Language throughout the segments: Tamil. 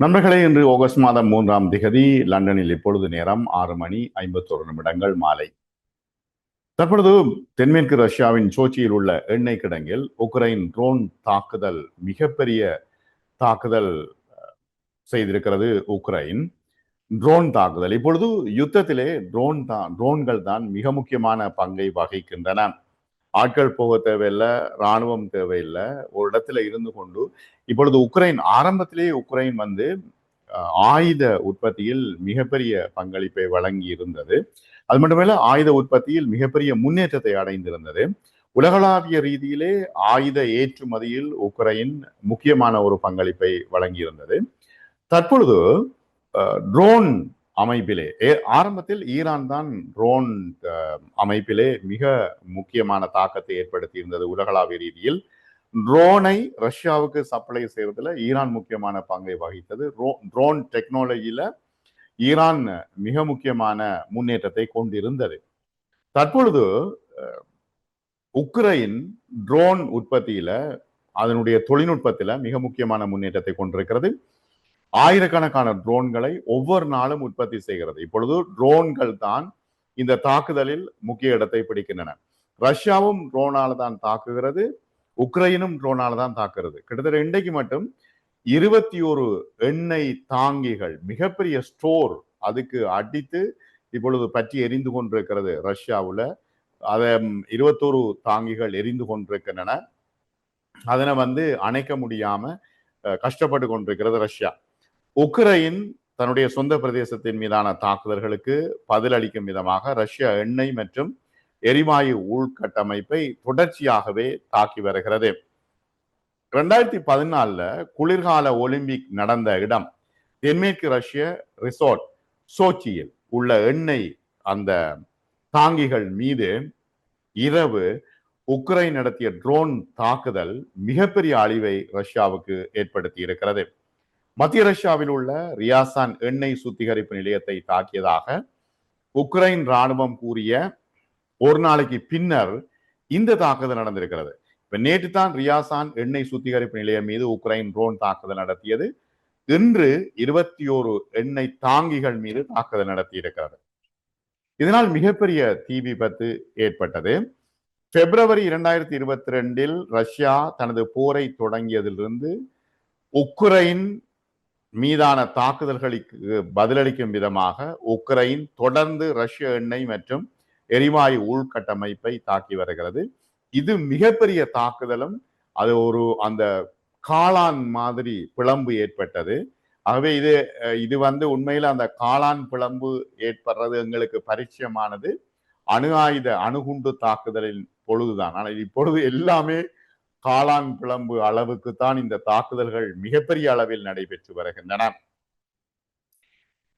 நண்பர்களே இன்று ஆகஸ்ட் மாதம் மூன்றாம் திகதி லண்டனில் இப்பொழுது நேரம் ஆறு மணி ஐம்பத்தோரு நிமிடங்கள் மாலை. தற்பொழுது தென்மேற்கு ரஷ்யாவின் சோச்சியில் உள்ள எண்ணெய் கிடங்கில் உக்ரைன் ட்ரோன் தாக்குதல் மிகப்பெரிய தாக்குதல் செய்திருக்கிறது உக்ரைன் ட்ரோன் தாக்குதல். இப்பொழுது யுத்தத்திலே ட்ரோன் தான் ட்ரோன்கள் தான் மிக முக்கியமான பங்கை வகிக்கின்றன. ஆட்கள் போக தேவையில்லை ராணுவம் தேவையில்லை. ஒரு இடத்துல இருந்து கொண்டு இப்பொழுது உக்ரைன் ஆரம்பத்திலேயே உக்ரைன் வந்து ஆயுத உற்பத்தியில் மிகப்பெரிய பங்களிப்பை வழங்கி இருந்தது அது மட்டுமல்ல ஆயுத உற்பத்தியில் மிகப்பெரிய முன்னேற்றத்தை அடைந்திருந்தது. உலகளாவிய ரீதியிலே ஆயுத ஏற்றுமதியில் உக்ரைன் முக்கியமான ஒரு பங்களிப்பை வழங்கியிருந்தது. தற்பொழுது ட்ரோன் அமைப்பிலே. ஏ- ஆரம்பத்தில் ஈரான் தான் ட்ரோன் அமைப்பிலே மிக முக்கியமான தாக்கத்தை ஏற்படுத்தி இருந்தது உலகளாவிய ரீதியில். ட்ரோனை ரஷ்யாவுக்கு சப்ளை செய்வதில் ஈரான் முக்கியமான பங்கை வகித்தது. ட்ரோன் டெக்னாலஜியில ஈரான் மிக முக்கியமான முன்னேற்றத்தை கொண்டிருந்தது. தற்பொழுது உக்ரைன் ட்ரோன் உற்பத்தியில அதனுடைய தொழில்நுட்பத்தில மிக முக்கியமான முன்னேற்றத்தை கொண்டிருக்கிறது. ஆயிரக்கணக்கான ட்ரோன்களை ஒவ்வொரு நாளும் உற்பத்தி செய்கிறது. இப்பொழுது ட்ரோன்கள் தான் இந்த தாக்குதலில் முக்கிய இடத்தை பிடிக்கின்றன. ரஷ்யாவும் ட்ரோனால தான் தாக்குகிறது. உக்ரைனும் ட்ரோனால தான் தாக்குறது கிட்டத்தட்ட இன்றைக்கு மட்டும் இருபத்தி ஒரு எண்ணெய் தாங்கிகள் மிகப்பெரிய ஸ்டோர் அதுக்கு அடித்து இப்பொழுது பற்றி எரிந்து கொண்டிருக்கிறது ரஷ்யாவில். அதை இருபத்தோரு தாங்கிகள் எரிந்து கொண்டிருக்கின்றன. அதனை வந்து அணைக்க முடியாம கஷ்டப்பட்டு கொண்டிருக்கிறது ரஷ்யா. உக்ரைன் தன்னுடைய சொந்த பிரதேசத்தின் மீதான தாக்குதல்களுக்கு பதிலளிக்கும் விதமாக ரஷ்யா எண்ணெய் மற்றும் எரிவாயு உள்கட்டமைப்பை தொடர்ச்சியாகவே தாக்கி வருகிறது. ரெண்டாயிரத்தி பதினாலுல குளிர்கால ஒலிம்பிக் நடந்த இடம் தென்மேற்கு ரஷ்ய ரிசோர்ட் சோச்சியில் உள்ள எண்ணெய் அந்த தாங்கிகள் மீது இரவு உக்ரைன் நடத்திய ட்ரோன் தாக்குதல் மிகப்பெரிய அழிவை ரஷ்யாவுக்கு ஏற்படுத்தி இருக்கிறது. மத்திய ரஷ்யாவில் உள்ள ரியாசான் எண்ணெய் சுத்திகரிப்பு நிலையத்தை தாக்கியதாக உக்ரைன் ராணுவம் கூறிய ஒரு நாளைக்கு பின்னர் இந்த தாக்குதல் நடந்திருக்கிறது. இப்ப நேற்று தான் ரியாசான் எண்ணெய் சுத்திகரிப்பு நிலையம் மீது உக்ரைன் ட்ரோன் தாக்குதல் நடத்தியது. இன்று இருபத்தி ஓரு எண்ணெய் தாங்கிகள் மீது தாக்குதல் நடத்தி இருக்கிறது இதனால் மிகப்பெரிய தீ விபத்து ஏற்பட்டது. பிப்ரவரி இரண்டாயிரத்தி இருபத்தி ரெண்டில் ரஷ்யா தனது போரை தொடங்கியதிலிருந்து உக்ரைன் மீதான தாக்குதல்களுக்கு பதிலளிக்கும் விதமாக உக்ரைன் தொடர்ந்து ரஷ்ய எண்ணெய் மற்றும் எரிவாயு உள்கட்டமைப்பை தாக்கி வருகிறது. இது மிகப்பெரிய தாக்குதலும் அது ஒரு அந்த காளான் மாதிரி பிளம்பு ஏற்பட்டது. ஆகவே இது இது வந்து உண்மையில் அந்த காளான் பிளம்பு ஏற்படுறது எங்களுக்கு பரிச்சயமானது. அணு ஆயுத அணுகுண்டு தாக்குதலின் பொழுதுதான். ஆனால் இப்பொழுது எல்லாமே காளான் பிளம்பு அளவுக்கு தான் இந்த தாக்குதல்கள் மிகப்பெரிய அளவில் நடைபெற்று வருகின்றன.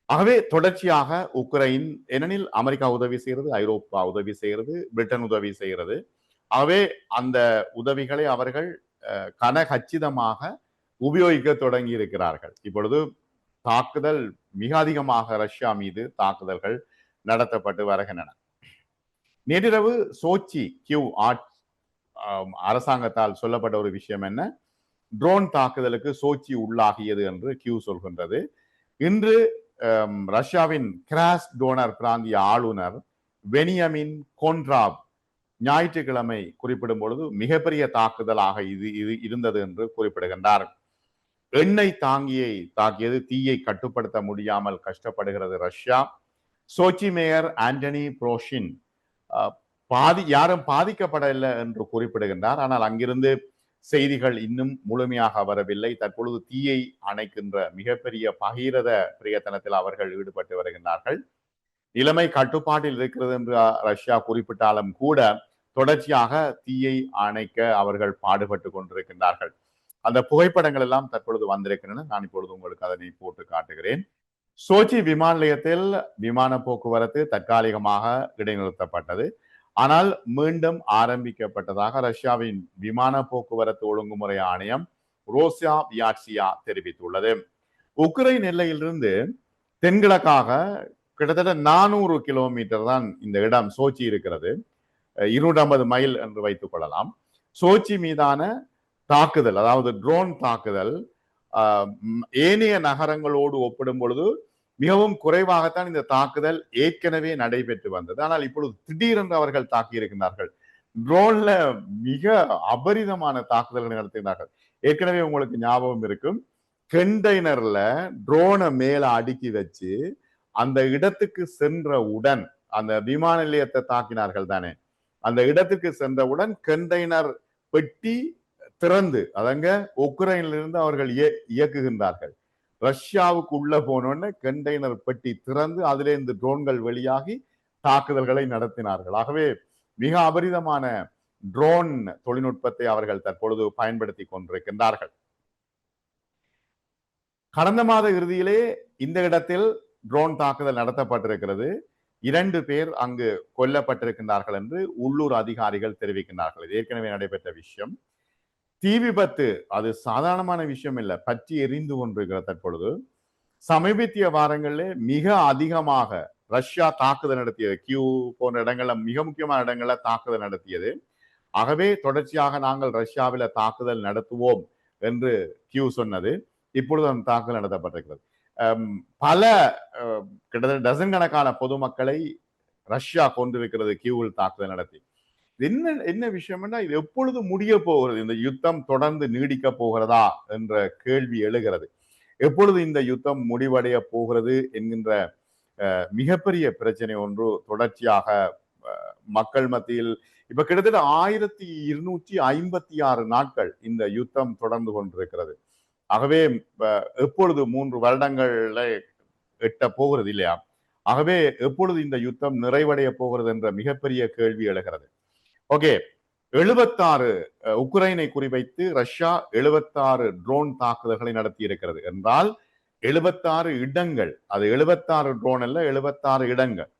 ஆகவே தொடர்ச்சியாக உக்ரைன் ஏனெனில் அமெரிக்கா உதவி செய்கிறது ஐரோப்பா உதவி செய்கிறது பிரிட்டன் உதவி செய்கிறது. ஆகவே அந்த உதவிகளை அவர்கள் அஹ், கனகச்சிதமாக உபயோகிக்க தொடங்கி இருக்கிறார்கள் இப்பொழுது தாக்குதல் மிக அதிகமாக ரஷ்யா மீது தாக்குதல்கள் நடத்தப்பட்டு வருகின்றன. நேற்றிரவு சோச்சி கியூ ஆட் அரசாங்கத்தால் சொல்லப்பட்ட ஒரு விஷயம் என்ன? ட்ரோன் தாக்குதலுக்கு சோச்சி உள்ளாகியது என்று கியூ சொல்கின்றது. இன்று ரஷ்யாவின் கிராஸ் டோனர் பிராந்திய ஆளுநர் வெனியமின் கோன்ட்ராப் ஞாயிற்றுக்கிழமை குறிப்பிடும் பொழுது மிகப்பெரிய தாக்குதலாக இது இது இருந்தது என்று குறிப்பிடுகின்றார். எண்ணெய் தாங்கியை தாக்கியது தீயை கட்டுப்படுத்த முடியாமல் கஷ்டப்படுகிறது Russia. Sochi mayor Anthony Proshin பாதி யாரும் பாதிக்கப்படவில்லை என்று குறிப்பிடுகின்றார். ஆனால் அங்கிருந்து செய்திகள் இன்னும் முழுமையாக வரவில்லை. தற்பொழுது தீயை அணைக்கின்ற மிகப்பெரிய பகிரத பிரயத்தனத்தில் அவர்கள் ஈடுபட்டு வருகின்றார்கள். நிலைமை கட்டுப்பாட்டில் இருக்கிறது என்று ரஷ்யா குறிப்பிட்டாலும் கூட தொடர்ச்சியாக தீயை அணைக்க அவர்கள் பாடுபட்டு கொண்டிருக்கின்றார்கள். அந்த புகைப்படங்கள் எல்லாம் தற்பொழுது வந்திருக்கின்றன. நான் இப்பொழுது உங்களுக்கு அதனை போட்டு காட்டுகிறேன். சோச்சி விமான நிலையத்தில் விமான போக்குவரத்து தற்காலிகமாக இடைநிறுத்தப்பட்டது. ஆனால் மீண்டும் ஆரம்பிக்கப்பட்டதாக ரஷ்யாவின் விமான போக்குவரத்து ஒழுங்குமுறை ஆணையம் ரோசியா வியாட்சியா தெரிவித்துள்ளது. உக்ரைன் எல்லையிலிருந்து தென்கிழக்காக கிட்டத்தட்ட நானூறு கிலோமீட்டர் தான் இந்த இடம் சோச்சி இருக்கிறது. இருநூற்றம்பது மைல் என்று வைத்துக் கொள்ளலாம். சோச்சி மீதான தாக்குதல் அதாவது ட்ரோன் தாக்குதல் ஏனைய நகரங்களோடு ஒப்பிடும் பொழுது மிகவும் குறைவாகத்தான் இந்த தாக்குதல் ஏற்கனவே நடைபெற்று வந்தது. ஆனால் இப்பொழுது திடீரென்று அவர்கள் தாக்கி இருக்கின்றார்கள். ட்ரோன்ல மிக அபரிதமான தாக்குதல்களை நடத்துகிறார்கள் ஏற்கனவே உங்களுக்கு ஞாபகம் இருக்கும். கண்டெய்னர்ல ட்ரோனை மேல அடுக்கி வச்சு அந்த இடத்துக்கு சென்றவுடன் அந்த விமான நிலையத்தை தாக்கினார்கள் தானே. அந்த இடத்துக்கு சென்றவுடன் கண்டெய்னர் பெட்டி திறந்து அதங்க உக்ரைனிலிருந்து அவர்கள் இய- இயக்குகின்றார்கள். ரஷ்யாவுக்கு உள்ள போனோடனே கண்டெய்னர் பெட்டி திறந்து அதிலிருந்து ட்ரோன்கள் வெளியாகி தாக்குதல்களை நடத்தினார்கள். ஆகவே மிக அபரிதமான ட்ரோன் தொழில்நுட்பத்தை அவர்கள் தற்பொழுது பயன்படுத்தி கொண்டிருக்கின்றார்கள். கடந்த மாத இறுதியிலே இந்த இடத்தில் ட்ரோன் தாக்குதல் நடத்தப்பட்டிருக்கிறது. இரண்டு பேர் அங்கு கொல்லப்பட்டிருக்கின்றார்கள் என்று உள்ளூர் அதிகாரிகள் தெரிவிக்கின்றார்கள். ஏற்கனவே நடைபெற்ற விஷயம். தீ விபத்து அது சாதாரணமான விஷயம் இல்லை. பற்றி எரிந்து கொண்டிருக்கிற தற்பொழுது சமீபத்திய வாரங்களில் மிக அதிகமாக ரஷ்யா தாக்குதல் நடத்தியது. கியூ போன்ற இடங்கள்ல மிக முக்கியமான இடங்கள்ல தாக்குதல் நடத்தியது. ஆகவே தொடர்ச்சியாக நாங்கள் ரஷ்யாவில் தாக்குதல் நடத்துவோம் என்று கியூ சொன்னது. இப்பொழுது அந்த தாக்குதல் நடத்தப்பட்டிருக்கிறது. பல கிட்டத்தட்ட டசன் கணக்கான பொதுமக்களை ரஷ்யா கொண்டிருக்கிறது கியூவில் தாக்குதல் நடத்தி. என்ன என்ன விஷயம்னா இது எப்பொழுது முடிய போகிறது? இந்த யுத்தம் தொடர்ந்து நீடிக்க போகிறதா? என்ற கேள்வி எழுகிறது. எப்பொழுது இந்த யுத்தம் முடிவடைய போகிறது? என்கின்ற மிகப்பெரிய பிரச்சனை ஒன்று தொடர்ச்சியாக மக்கள் மத்தியில் இப்ப கிட்டத்தட்ட ஆயிரத்தி இருநூற்றி ஐம்பத்தி ஆறு நாட்கள் இந்த யுத்தம் தொடர்ந்து கொண்டிருக்கிறது. ஆகவே எப்பொழுது மூன்று வருடங்கள்ல எட்ட போகிறது இல்லையா? ஆகவே எப்பொழுது இந்த யுத்தம் நிறைவடைய போகிறது? என்ற மிகப்பெரிய கேள்வி எழுகிறது. ஓகே. எழுபத்தாறு உக்ரைனை குறிவைத்து ரஷ்யா எழுபத்தாறு ட்ரோன் தாக்குதல்களை நடத்தி இருக்கிறது என்றால் எழுபத்தாறு இடங்கள் அது எழுபத்தாறு ட்ரோன் அல்ல எழுபத்தாறு இடங்கள்.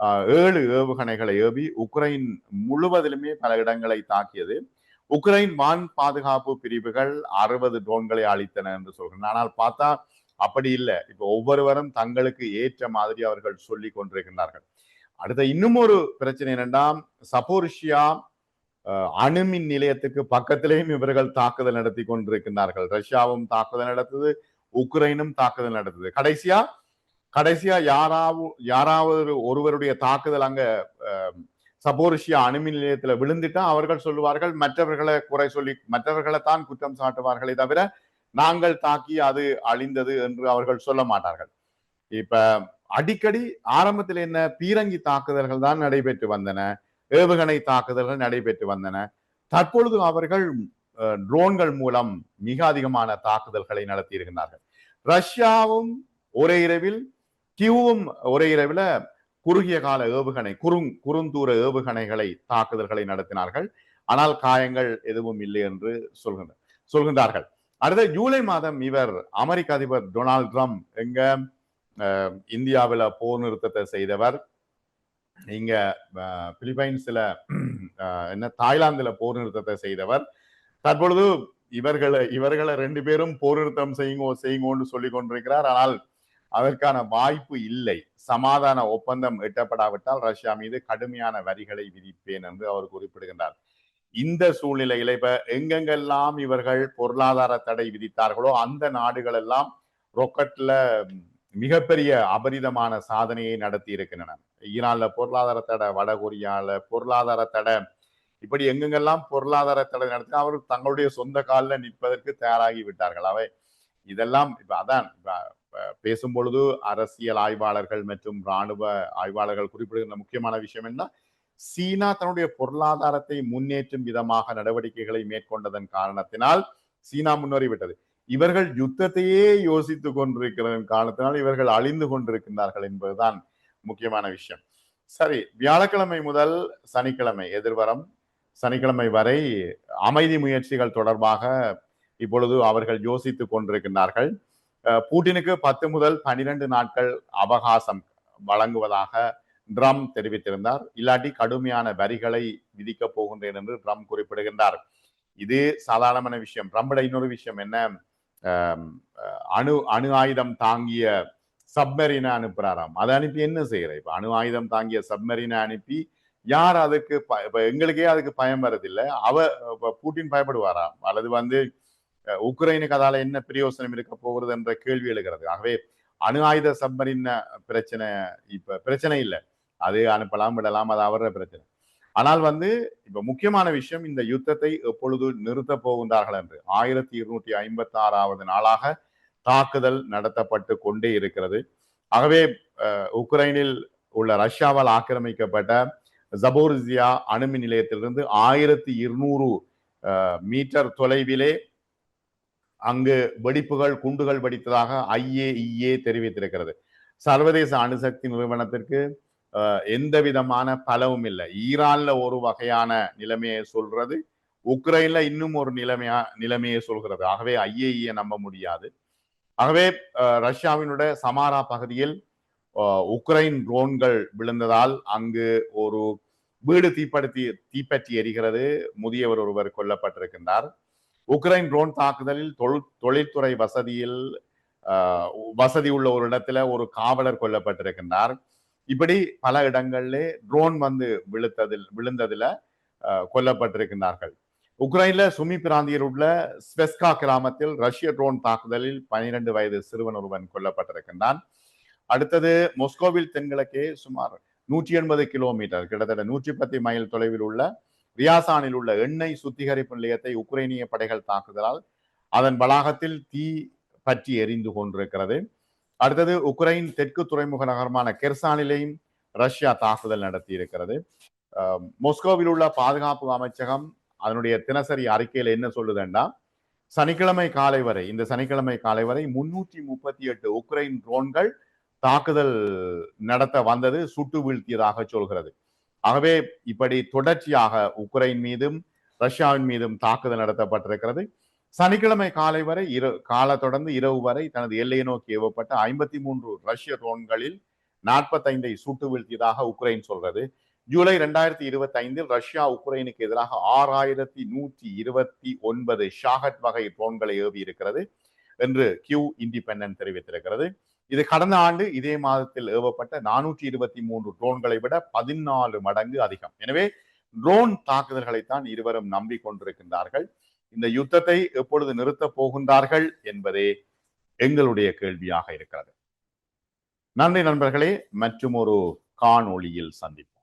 ஆஹ் ஏழு ஏவுகணைகளை ஏவி உக்ரைன் முழுவதிலுமே பல இடங்களை தாக்கியது. உக்ரைன் வான் பாதுகாப்பு பிரிவுகள் அறுபது ட்ரோன்களை அளித்தன என்று சொல்கிறேன் ஆனால் பார்த்தா அப்படி இல்லை. இப்போ ஒவ்வொருவரும் தங்களுக்கு ஏற்ற மாதிரி அவர்கள் சொல்லி கொண்டிருக்கின்றார்கள். அடுத்த இன்னும் ஒரு பிரச்சனை என்னன்னா சப்போரிஷியா அஹ், அணுமின் நிலையத்துக்கு பக்கத்திலேயும் இவர்கள் தாக்குதல் நடத்தி கொண்டிருக்கின்றார்கள். ரஷ்யாவும் தாக்குதல் நடத்துது உக்ரைனும் தாக்குதல் நடத்துது. கடைசியா கடைசியா யாராவது யாராவது ஒருவருடைய தாக்குதல் அங்க அஹ், சப்போரிஷியா அணுமின் நிலையத்துல விழுந்துட்டா அவர்கள் சொல்லுவார்கள் மற்றவர்களை குறை சொல்லி மற்றவர்களை தான் குற்றம் சாட்டுவார்களே தவிர நாங்கள் தாக்கி அது அழிந்தது என்று அவர்கள் சொல்ல மாட்டார்கள். இப்ப அடிக்கடி ஆரம்பத்தில் என்ன பீரங்கி தாக்குதல்கள் தான் நடைபெற்று வந்தன ஏவுகணை தாக்குதல்கள் நடைபெற்று வந்தன. தற்பொழுது அவர்கள் ட்ரோன்கள் மூலம் மிக அதிகமான தாக்குதல்களை நடத்தி இருக்கின்றார்கள் ரஷ்யாவும் ஒரே இரவில் கியூவும் ஒரே இரவில குறுகிய கால ஏவுகணை குறுங் குறுந்தூர ஏவுகணைகளை தாக்குதல்களை நடத்தினார்கள். ஆனால் காயங்கள் எதுவும் இல்லை என்று சொல்கின்ற சொல்கின்றார்கள். அடுத்த ஜூலை மாதம் இவர் அமெரிக்க அதிபர் டொனால்ட் ட்ரம்ப் எங்க இந்தியாவில் போர் நிறுத்தத்தை செய்தவர். இங்க பிலிப்பைன்ஸில் பிலிப்பைன்ஸ்ல என்ன தாய்லாந்துல போர் நிறுத்தத்தை செய்தவர். தற்பொழுது இவர்களை இவர்களை ரெண்டு பேரும் போர் நிறுத்தம் செய்யுங்கோ செய்யுங்கோன்னு சொல்லி கொண்டிருக்கிறார். ஆனால் அதற்கான வாய்ப்பு இல்லை. சமாதான ஒப்பந்தம் எட்டப்படாவிட்டால் ரஷ்யா மீது கடுமையான வரிகளை விதிப்பேன் என்று அவர் குறிப்பிடுகின்றார். இந்த சூழ்நிலையில இப்ப எங்கெங்கெல்லாம் இவர்கள் பொருளாதார தடை விதித்தார்களோ அந்த நாடுகள் எல்லாம் ரொக்கட்ல மிகப்பெரிய அபரிதமான சாதனையை நடத்தி இருக்கின்றன ஈரான்ல பொருளாதார தடை வடகொரியால பொருளாதார தடை. இப்படி எங்கெங்கெல்லாம் பொருளாதார தடை நடத்தி அவர்கள் தங்களுடைய சொந்த காலில் நிற்பதற்கு தயாராகி விட்டார்கள். அவை இதெல்லாம் இப்ப அதான் இப்ப பேசும் பொழுது அரசியல் ஆய்வாளர்கள் மற்றும் இராணுவ ஆய்வாளர்கள் குறிப்பிடுகின்ற முக்கியமான விஷயம் என்ன? சீனா தன்னுடைய பொருளாதாரத்தை முன்னேற்றும் விதமாக நடவடிக்கைகளை மேற்கொண்டதன் காரணத்தினால் சீனா முன்னேறிவிட்டது. இவர்கள் யுத்தத்தையே யோசித்துக் கொண்டிருக்கிற காலத்தினால் இவர்கள் அழிந்து கொண்டிருக்கின்றார்கள் என்பதுதான் முக்கியமான விஷயம். சரி வியாழக்கிழமை முதல் சனிக்கிழமை எதிர்வரம் சனிக்கிழமை வரை அமைதி முயற்சிகள் தொடர்பாக இப்பொழுது அவர்கள் யோசித்துக் கொண்டிருக்கின்றார்கள். பூட்டினுக்கு பத்து முதல் பனிரெண்டு நாட்கள் அவகாசம் வழங்குவதாக ட்ரம் தெரிவித்திருந்தார். இல்லாட்டி கடுமையான வரிகளை விதிக்கப் போகின்றேன் என்று ட்ரம் குறிப்பிடுகின்றார். இது சாதாரணமான விஷயம். ட்ரம்போட இன்னொரு விஷயம் என்ன? அணு அணு ஆயுதம் தாங்கிய சப்மரீனை அனுப்புறாராம். அதை அனுப்பி என்ன செய்யற? இப்ப அணு ஆயுதம் தாங்கிய சப்மரீனை அனுப்பி யார் அதுக்கு ப- இப்ப எங்களுக்கே அதுக்கு பயம் வரதில்லை அவ பூட்டின் பயப்படுவாராம். அல்லது வந்து உக்ரைனுக்கு அதால என்ன பிரயோசனம் இருக்க போகிறது என்ற கேள்வி எழுகிறது. ஆகவே அணு ஆயுத சப்மரின் பிரச்சனை இப்ப பிரச்சனை இல்லை. அது அனுப்பலாம் விடலாம் அது அவர பிரச்சனை. ஆனால் வந்து இப்ப முக்கியமான விஷயம் இந்த யுத்தத்தை எப்பொழுது நிறுத்த போகின்றார்கள் என்று. ஆயிரத்தி இருநூற்றி ஐம்பத்தி ஆறாவது நாளாக தாக்குதல் நடத்தப்பட்டு கொண்டே இருக்கிறது. ஆகவே உக்ரைனில் உள்ள ரஷ்யாவால் ஆக்கிரமிக்கப்பட்ட ஜபோர்ஜியா அணுமின் நிலையத்திலிருந்து ஆயிரத்தி இருநூறு மீட்டர் தொலைவிலே அங்கு வெடிப்புகள் குண்டுகள் வெடித்ததாக ஐஏஇஏ தெரிவித்திருக்கிறது. சர்வதேச அணுசக்தி நிறுவனத்திற்கு எந்த விதமான பலவும் இல்லை. ஈரான்ல ஒரு வகையான நிலைமையை சொல்றது உக்ரைன்ல இன்னும் ஒரு நிலைமையா நிலைமையை சொல்கிறது. ஆகவே ஐஏஇய நம்ப முடியாது. ஆகவே ரஷ்யாவினுடைய சமாரா பகுதியில் உக்ரைன் ட்ரோன்கள் விழுந்ததால் அங்கு ஒரு வீடு தீப்படுத்தி தீப்பற்றி எரிகிறது. முதியவர் ஒருவர் கொல்லப்பட்டிருக்கின்றார். உக்ரைன் ட்ரோன் தாக்குதலில் தொழில் தொழில்துறை வசதியில் வசதி உள்ள ஒரு இடத்துல ஒரு காவலர் கொல்லப்பட்டிருக்கின்றார். இப்படி பல இடங்களிலே ட்ரோன் வந்து விழுத்ததில் விழுந்ததுல கொல்லப்பட்டிருக்கின்றார்கள். உக்ரைன்ல சுமி பிராந்தியில் உள்ள ஸ்வெஸ்கா கிராமத்தில் ரஷ்ய ட்ரோன் தாக்குதலில் பனிரெண்டு வயது சிறுவன் ஒருவன் கொல்லப்பட்டிருக்கின்றான். அடுத்தது மொஸ்கோவில் தென்கிழக்கே சுமார் நூற்றி எண்பது கிலோமீட்டர் கிட்டத்தட்ட நூற்றி பத்து மைல் தொலைவில் உள்ள ரியாசானில் உள்ள எண்ணெய் சுத்திகரிப்பு நிலையத்தை உக்ரைனிய படைகள் தாக்குதலால் அதன் வளாகத்தில் தீ பற்றி எரிந்து கொண்டிருக்கிறது. அடுத்தது உக்ரைன் தெற்கு துறைமுக நகரமான கெர்சானிலேயும் ரஷ்யா தாக்குதல் நடத்தி இருக்கிறது மொஸ்கோவில் உள்ள பாதுகாப்பு அமைச்சகம் அதனுடைய தினசரி அறிக்கையில் என்ன சொல்லுதுன்னா சனிக்கிழமை காலை வரை இந்த சனிக்கிழமை காலை வரை முன்னூற்றி முப்பத்தி எட்டு உக்ரைன் ட்ரோன்கள் தாக்குதல் நடத்த வந்தது சுட்டு வீழ்த்தியதாக சொல்கிறது. ஆகவே இப்படி தொடர்ச்சியாக உக்ரைன் மீதும் ரஷ்யாவின் மீதும் தாக்குதல் நடத்தப்பட்டிருக்கிறது. சனிக்கிழமை காலை வரை இரு கால தொடர்ந்து இரவு வரை தனது எல்லையை நோக்கி ஏவப்பட்ட ஐம்பத்தி மூன்று ரஷ்ய ட்ரோன்களில் நாற்பத்தைந்தை சுட்டு வீழ்த்தியதாக உக்ரைன் சொல்றது. ஜூலை ரெண்டாயிரத்தி இருபத்தி ஐந்தில் ரஷ்யா உக்ரைனுக்கு எதிராக ஆறாயிரத்தி நூற்றி இருபத்தி ஒன்பது ஷாகட் வகை ட்ரோன்களை ஏவி இருக்கிறது என்று கியூ இண்டிபெண்டன்ட் தெரிவித்திருக்கிறது. இது கடந்த ஆண்டு இதே மாதத்தில் ஏவப்பட்ட நானூற்றி இருபத்தி மூன்று ட்ரோன்களை விட பதினாலு மடங்கு அதிகம். எனவே ட்ரோன் தாக்குதல்களைத்தான் இருவரும் நம்பிக்கொண்டிருக்கின்றார்கள். இந்த யுத்தத்தை எப்பொழுது நிறுத்தப் போகின்றார்கள் என்பதே எங்களுடைய கேள்வியாக இருக்கிறது. நன்றி நண்பர்களே மற்றும் ஒரு காணொளியில் சந்திப்போம்.